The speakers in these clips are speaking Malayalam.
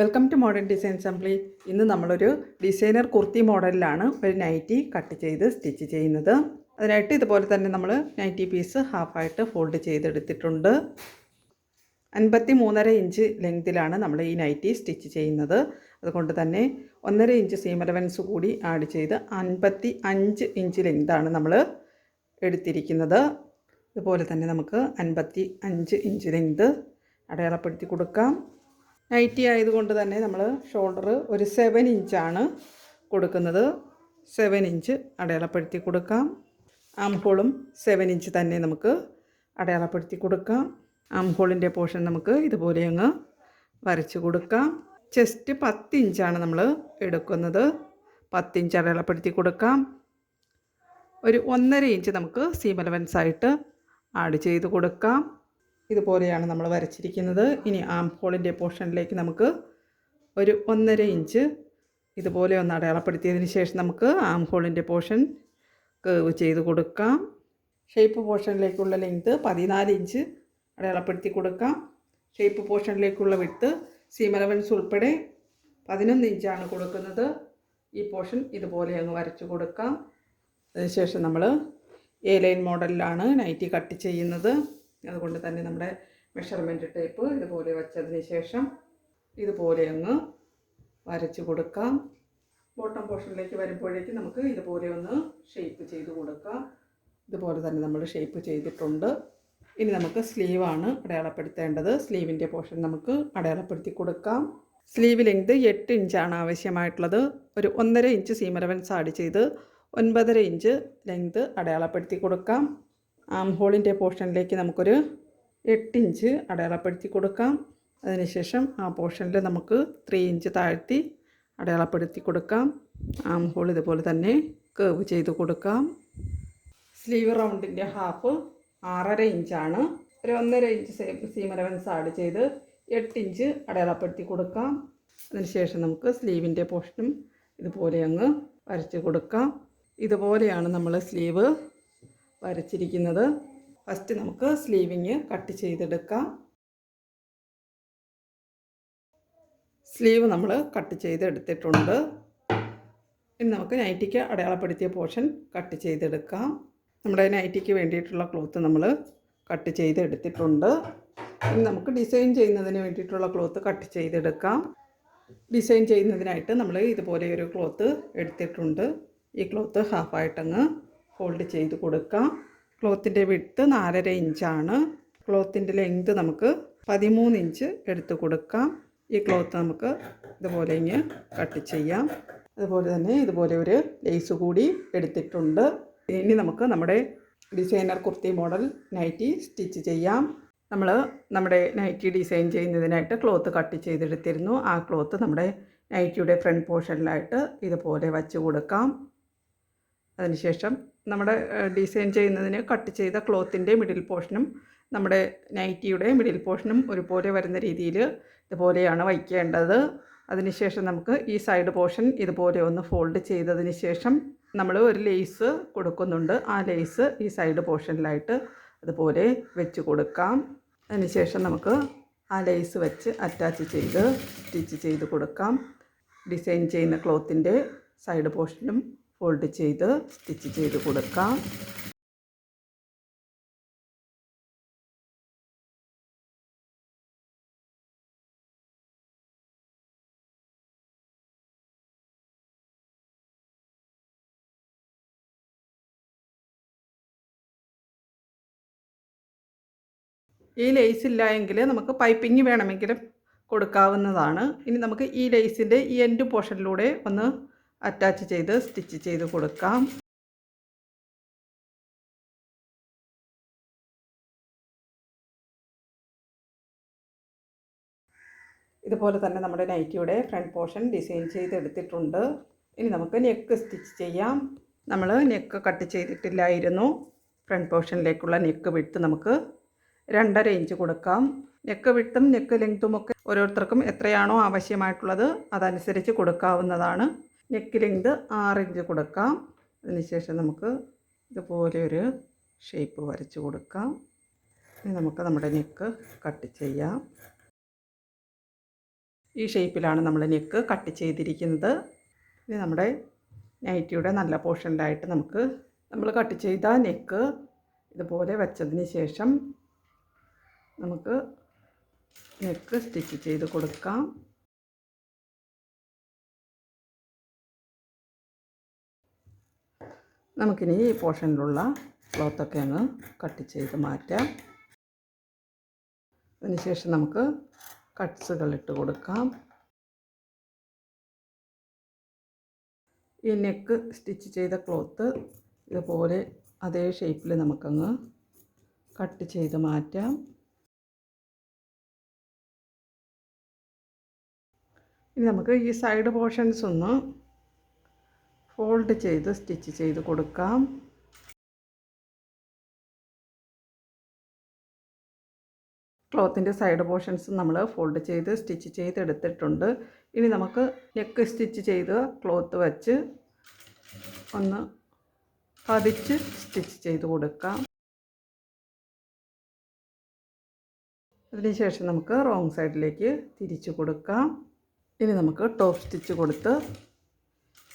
Welcome to modern design assembly ഇന്ന് നമ്മളൊരു ഡിസൈനർ കുർത്തി മോഡലിലാണ് ഒരു നൈറ്റി കട്ട് ചെയ്ത് സ്റ്റിച്ച് ചെയ്യുന്നത്. അതിനായിട്ട് ഇതുപോലെ തന്നെ നമ്മൾ നൈറ്റി പീസ് ഹാഫായിട്ട് ഫോൾഡ് ചെയ്തെടുത്തിട്ടുണ്ട്. അൻപത്തി മൂന്നര ഇഞ്ച് ലെങ്തിലാണ് നമ്മൾ ഈ നൈറ്റി സ്റ്റിച്ച് ചെയ്യുന്നത്. അതുകൊണ്ട് തന്നെ ഒന്നര ഇഞ്ച് സീം അലവൻസ് കൂടി ആഡ് ചെയ്ത് അൻപത്തി അഞ്ച് ഇഞ്ച് ലെങ്താണ് നമ്മൾ എടുത്തിരിക്കുന്നത്. ഇതുപോലെ തന്നെ നമുക്ക് അൻപത്തി അഞ്ച് ഇഞ്ച് ലെങ്ത് അടയാളപ്പെടുത്തി കൊടുക്കാം. നൈറ്റി ആയതുകൊണ്ട് തന്നെ നമ്മൾ ഷോൾഡർ ഒരു സെവൻ ഇഞ്ചാണ് കൊടുക്കുന്നത്. സെവൻ ഇഞ്ച് അടയാളപ്പെടുത്തി കൊടുക്കാം. ആംഹോളും സെവൻ ഇഞ്ച് തന്നെ നമുക്ക് അടയാളപ്പെടുത്തി കൊടുക്കാം. ആംഹോളിന്റെ പോർഷൻ നമുക്ക് ഇതുപോലെ അങ്ങ് വരച്ച് കൊടുക്കാം. ചെസ്റ്റ് പത്ത് ഇഞ്ചാണ് നമ്മൾ എടുക്കുന്നത്. പത്ത് ഇഞ്ച് അടയാളപ്പെടുത്തി കൊടുക്കാം. ഒരു ഒന്നര ഇഞ്ച് നമുക്ക് സീം അലവൻസ് ആയിട്ട് ആഡ് ചെയ്ത് കൊടുക്കാം. ഇതുപോലെയാണ് നമ്മൾ വരച്ചിരിക്കുന്നത്. ഇനി ആം ഹോളിന്റെ പോർഷനിലേക്ക് നമുക്ക് ഒരു ഒന്നര ഇഞ്ച് ഇതുപോലെ ഒന്ന് അടയാളപ്പെടുത്തിയതിന് ശേഷം നമുക്ക് ആം ഹോളിന്റെ പോർഷൻ കേവ് ചെയ്ത് കൊടുക്കാം. ഷേപ്പ് പോർഷനിലേക്കുള്ള ലെങ്ത് പതിനാല് ഇഞ്ച് അടയാളപ്പെടുത്തി കൊടുക്കാം. ഷേപ്പ് പോർഷനിലേക്കുള്ള വിട്ട് സീം അലവൻസ് ഉൾപ്പെടെ പതിനൊന്ന് ഇഞ്ചാണ് കൊടുക്കുന്നത്. ഈ പോർഷൻ ഇതുപോലെ അങ്ങ് വരച്ചു കൊടുക്കാം. അതിനുശേഷം നമ്മൾ എ ലൈൻ മോഡലിലാണ് നൈറ്റി കട്ട് ചെയ്യുന്നത്. അതുകൊണ്ട് തന്നെ നമ്മുടെ മെഷർമെന്റ് ടേപ്പ് ഇതുപോലെ വച്ചതിന് ശേഷം ഇതുപോലെ ഒന്ന് വരച്ച് കൊടുക്കാം. ബോട്ടം പോർഷനിലേക്ക് വരുമ്പോഴേക്കും നമുക്ക് ഇതുപോലെ ഒന്ന് ഷേപ്പ് ചെയ്ത് കൊടുക്കാം. ഇതുപോലെ തന്നെ നമ്മൾ ഷേപ്പ് ചെയ്തിട്ടുണ്ട്. ഇനി നമുക്ക് സ്ലീവാണ് അടയാളപ്പെടുത്തേണ്ടത്. സ്ലീവിന്റെ പോർഷൻ നമുക്ക് അടയാളപ്പെടുത്തി കൊടുക്കാം. സ്ലീവ് ലെങ്ത് എട്ട് ഇഞ്ചാണ് ആവശ്യമായിട്ടുള്ളത്. ഒരു ഒന്നര ഇഞ്ച് സീം അലവൻസ് ആഡ് ചെയ്ത് ഒൻപതര ഇഞ്ച് ലെങ്ത് അടയാളപ്പെടുത്തി കൊടുക്കാം. ആം ഹോളിന്റെ പോർഷനിലേക്ക് നമുക്കൊരു എട്ടിഞ്ച് അടയാളപ്പെടുത്തി കൊടുക്കാം. അതിനുശേഷം ആ പോർഷനിൽ നമുക്ക് ത്രീ ഇഞ്ച് താഴ്ത്തി അടയാളപ്പെടുത്തി കൊടുക്കാം. ആം ഹോൾ ഇതുപോലെ തന്നെ കേവ് ചെയ്ത് കൊടുക്കാം. സ്ലീവ് റൗണ്ടിന്റെ ഹാഫ് ആറര ഇഞ്ചാണ് ഒരു ഒന്നര ഇഞ്ച് സീം അലവൻസ് ആഡ് ചെയ്ത് എട്ട് ഇഞ്ച് അടയാളപ്പെടുത്തി കൊടുക്കാം. അതിനുശേഷം നമുക്ക് സ്ലീവിന്റെ പോർഷനും ഇതുപോലെ അങ്ങ് വരച്ച് കൊടുക്കാം. ഇതുപോലെയാണ് നമ്മൾ സ്ലീവ് വരച്ചിരിക്കുന്നത്. ഫസ്റ്റ് നമുക്ക് സ്ലീവിങ് കട്ട് ചെയ്തെടുക്കാം. സ്ലീവ് നമ്മൾ കട്ട് ചെയ്തെടുത്തിട്ടുണ്ട്. ഇനി നമുക്ക് നൈറ്റിക്ക് അടയാളപ്പെടുത്തിയ പോർഷൻ കട്ട് ചെയ്തെടുക്കാം. നമ്മുടെ നൈറ്റിക്ക് വേണ്ടിയിട്ടുള്ള ക്ലോത്ത് നമ്മൾ കട്ട് ചെയ്തെടുത്തിട്ടുണ്ട്. ഇനി നമുക്ക് ഡിസൈൻ ചെയ്യുന്നതിന് വേണ്ടിയിട്ടുള്ള ക്ലോത്ത് കട്ട് ചെയ്തെടുക്കാം. ഡിസൈൻ ചെയ്യുന്നതിനായിട്ട് നമ്മൾ ഇതുപോലെ ഒരു ക്ലോത്ത് എടുത്തിട്ടുണ്ട്. ഈ ക്ലോത്ത് ഹാഫായിട്ടങ്ങ് ഫോൾഡ് ചെയ്ത് കൊടുക്കാം. ക്ലോത്തിന്റെ വിട്ത്ത് നാലര ഇഞ്ചാണ്. ക്ലോത്തിന്റെ ലെങ്ത് നമുക്ക് പതിമൂന്ന് ഇഞ്ച് എടുത്ത് കൊടുക്കാം. ഈ ക്ലോത്ത് നമുക്ക് ഇതുപോലെ ഇങ്ങ് കട്ട് ചെയ്യാം. അതുപോലെ തന്നെ ഇതുപോലെ ഒരു ലേസ് കൂടി എടുത്തിട്ടുണ്ട്. ഇനി നമുക്ക് നമ്മുടെ designer kurti model nighty stitch ചെയ്യാം. നമ്മൾ നമ്മുടെ നൈറ്റി ഡിസൈൻ ചെയ്യുന്നതിനായിട്ട് ക്ലോത്ത് കട്ട് ചെയ്തെടുത്തിരുന്നു. ആ ക്ലോത്ത് നമ്മുടെ നൈറ്റിയുടെ ഫ്രണ്ട് പോർഷനിലായിട്ട് ഇതുപോലെ വച്ച് കൊടുക്കാം. അതിനുശേഷം നമ്മുടെ ഡിസൈൻ ചെയ്യുന്നതിന് കട്ട് ചെയ്ത ക്ലോത്തിന്റെ മിഡിൽ പോർഷനും നമ്മുടെ നൈറ്റിയുടെ മിഡിൽ പോർഷനും ഒരുപോലെ വരുന്ന രീതിയിൽ ഇതുപോലെയാണ് വയ്ക്കേണ്ടത്. അതിനുശേഷം നമുക്ക് ഈ സൈഡ് പോർഷൻ ഇതുപോലെ ഒന്ന് ഫോൾഡ് ചെയ്തതിന് ശേഷം നമ്മൾ ഒരു ലേസ് കൊടുക്കുന്നുണ്ട്. ആ ലേസ് ഈ സൈഡ് പോർഷനിലായിട്ട് അതുപോലെ വെച്ച് കൊടുക്കാം. അതിനുശേഷം നമുക്ക് ആ ലേസ് വെച്ച് അറ്റാച്ച് ചെയ്ത് സ്റ്റിച്ച് ചെയ്ത് കൊടുക്കാം. ഡിസൈൻ ചെയ്യുന്ന ക്ലോത്തിന്റെ സൈഡ് പോർഷനും ഫോൾഡ് ചെയ്ത് സ്റ്റിച്ച് ചെയ്ത് കൊടുക്കാം. ഈ ലേസ് ഇല്ല എങ്കിൽ നമുക്ക് പൈപ്പിങ് വേണമെങ്കിലും കൊടുക്കാവുന്നതാണ്. ഇനി നമുക്ക് ഈ ലേസിന്റെ ഈ എൻഡ് പോർഷനിലൂടെ ഒന്ന് അറ്റാച്ച് ചെയ്ത് സ്റ്റിച്ച് ചെയ്ത് കൊടുക്കാം. ഇതുപോലെ തന്നെ നമ്മുടെ നൈറ്റിയുടെ ഫ്രണ്ട് പോർഷൻ ഡിസൈൻ ചെയ്തെടുത്തിട്ടുണ്ട്. ഇനി നമുക്ക് നെക്ക് സ്റ്റിച്ച് ചെയ്യാം. നമ്മൾ നെക്ക് കട്ട് ചെയ്തിട്ടില്ലായിരുന്നു. ഫ്രണ്ട് പോർഷനിലേക്കുള്ള നെക്ക് വിട്ട് നമുക്ക് രണ്ടര ഇഞ്ച് കൊടുക്കാം. നെക്ക് വിട്ടും നെക്ക് ലെങ്ത്തും ഒക്കെ ഓരോരുത്തർക്കും എത്രയാണോ ആവശ്യമായിട്ടുള്ളത് അതനുസരിച്ച് കൊടുക്കാവുന്നതാണ്. നെക്ക് ലെങ്ത് ആറിഞ്ച് കൊടുക്കാം. അതിനുശേഷം നമുക്ക് ഇതുപോലെ ഒരു ഷേപ്പ് വരച്ച് കൊടുക്കാം. ഇനി നമുക്ക് നമ്മുടെ നെക്ക് കട്ട് ചെയ്യാം. ഈ ഷേപ്പിലാണ് നമ്മൾ നെക്ക് കട്ട് ചെയ്തിരിക്കുന്നത്. ഇനി നമ്മുടെ നൈറ്റിയുടെ നല്ല പോർഷനിലായിട്ട് നമുക്ക് നമ്മൾ കട്ട് ചെയ്ത നെക്ക് ഇതുപോലെ വെച്ചതിന് ശേഷം നമുക്ക് നെക്ക് സ്റ്റിച്ച് ചെയ്ത് കൊടുക്കാം. നമുക്കിനി ഈ പോർഷനിലുള്ള ക്ലോത്തൊക്കെ അങ്ങ് കട്ട് ചെയ്ത് മാറ്റാം. അതിനുശേഷം നമുക്ക് കട്ട്സുകൾ ഇട്ട് കൊടുക്കാം. ഈ നെക്ക് സ്റ്റിച്ച് ചെയ്ത ക്ലോത്ത് ഇതുപോലെ അതേ ഷേപ്പിൽ നമുക്കങ്ങ് കട്ട് ചെയ്ത് മാറ്റാം. ഇനി നമുക്ക് ഈ സൈഡ് പോർഷൻസ് ഒന്ന് ഫോൾഡ് ചെയ്ത് സ്റ്റിച്ച് ചെയ്ത് കൊടുക്കാം. ക്ലോത്തിന്റെ സൈഡ് പോർഷൻസ് നമ്മൾ ഫോൾഡ് ചെയ്ത് സ്റ്റിച്ച് ചെയ്ത് എടുത്തിട്ടുണ്ട്. ഇനി നമുക്ക് നെക്ക് സ്റ്റിച്ച് ചെയ്ത് ക്ലോത്ത് വെച്ച് ഒന്ന് പതിച്ച് സ്റ്റിച്ച് ചെയ്ത് കൊടുക്കാം. അതിനുശേഷം നമുക്ക് റോങ് സൈഡിലേക്ക് തിരിച്ചു കൊടുക്കാം. ഇനി നമുക്ക് ടോപ്പ് സ്റ്റിച്ച് കൊടുത്ത്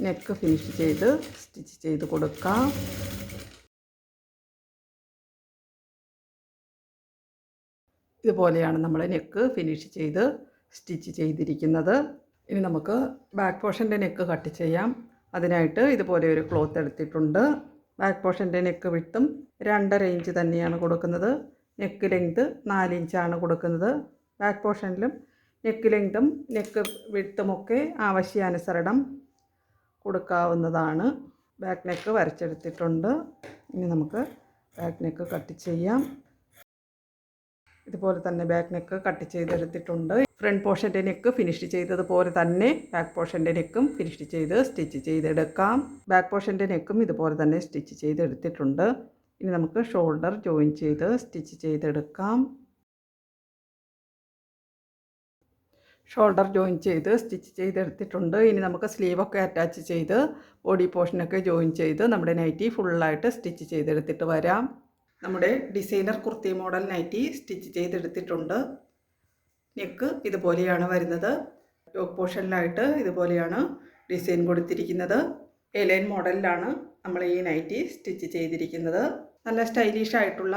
നെക്ക് ഫിനിഷ് ചെയ്ത് സ്റ്റിച്ച് ചെയ്ത് കൊടുക്കാം. ഇതുപോലെയാണ് നമ്മൾ നെക്ക് ഫിനിഷ് ചെയ്ത് സ്റ്റിച്ച് ചെയ്തിരിക്കുന്നത്. ഇനി നമുക്ക് ബാക്ക് പോർഷന്റെ നെക്ക് കട്ട് ചെയ്യാം. അതിനായിട്ട് ഇതുപോലെ ഒരു ക്ലോത്ത് എടുത്തിട്ടുണ്ട്. ബാക്ക് പോർഷന്റെ നെക്ക് വിട്ടും രണ്ടര ഇഞ്ച് തന്നെയാണ് കൊടുക്കുന്നത്. നെക്ക് ലെങ്ത് നാല് ഇഞ്ചാണ് കൊടുക്കുന്നത്. ബാക്ക് പോർഷനിലും നെക്ക് ലെങ്ത്തും നെക്ക് വിട്ടുമൊക്കെ ആവശ്യാനുസരണം കൊടുക്കാവുന്നതാണ്. ബാക്ക് നെക്ക് വരച്ചെടുത്തിട്ടുണ്ട്. ഇനി നമുക്ക് ബാക്ക് നെക്ക് കട്ട് ചെയ്യാം. ഇതുപോലെ തന്നെ ബാക്ക് നെക്ക് കട്ട് ചെയ്തെടുത്തിട്ടുണ്ട്. ഫ്രണ്ട് പോർഷന്റെ നെക്ക് ഫിനിഷ് ചെയ്തതുപോലെ തന്നെ ബാക്ക് പോർഷന്റെ നെക്കും ഫിനിഷ് ചെയ്ത് സ്റ്റിച്ച് ചെയ്തെടുക്കാം. ബാക്ക് പോർഷന്റെ നെക്കും ഇതുപോലെ തന്നെ സ്റ്റിച്ച് ചെയ്തെടുത്തിട്ടുണ്ട്. ഇനി നമുക്ക് ഷോൾഡർ ജോയിൻ ചെയ്ത് സ്റ്റിച്ച് ചെയ്തെടുക്കാം. ഷോൾഡർ ജോയിൻ ചെയ്ത് സ്റ്റിച്ച് ചെയ്തെടുത്തിട്ടുണ്ട്. ഇനി നമുക്ക് സ്ലീവൊക്കെ അറ്റാച്ച് ചെയ്ത് ബോഡി പോർഷനൊക്കെ ജോയിൻ ചെയ്ത് നമ്മുടെ നൈറ്റി ഫുള്ളായിട്ട് സ്റ്റിച്ച് ചെയ്തെടുത്തിട്ട് വരാം. നമ്മുടെ designer kurti model nighty stitch ചെയ്തെടുത്തിട്ടുണ്ട്. നെക്ക് ഇതുപോലെയാണ് വരുന്നത്. യോക്ക് പോർഷനിലായിട്ട് ഇതുപോലെയാണ് ഡിസൈൻ കൊടുത്തിരിക്കുന്നത്. എലൈൻ മോഡലിലാണ് നമ്മൾ ഈ നൈറ്റി സ്റ്റിച്ച് ചെയ്തിരിക്കുന്നത്. നല്ല സ്റ്റൈലിഷ് ആയിട്ടുള്ള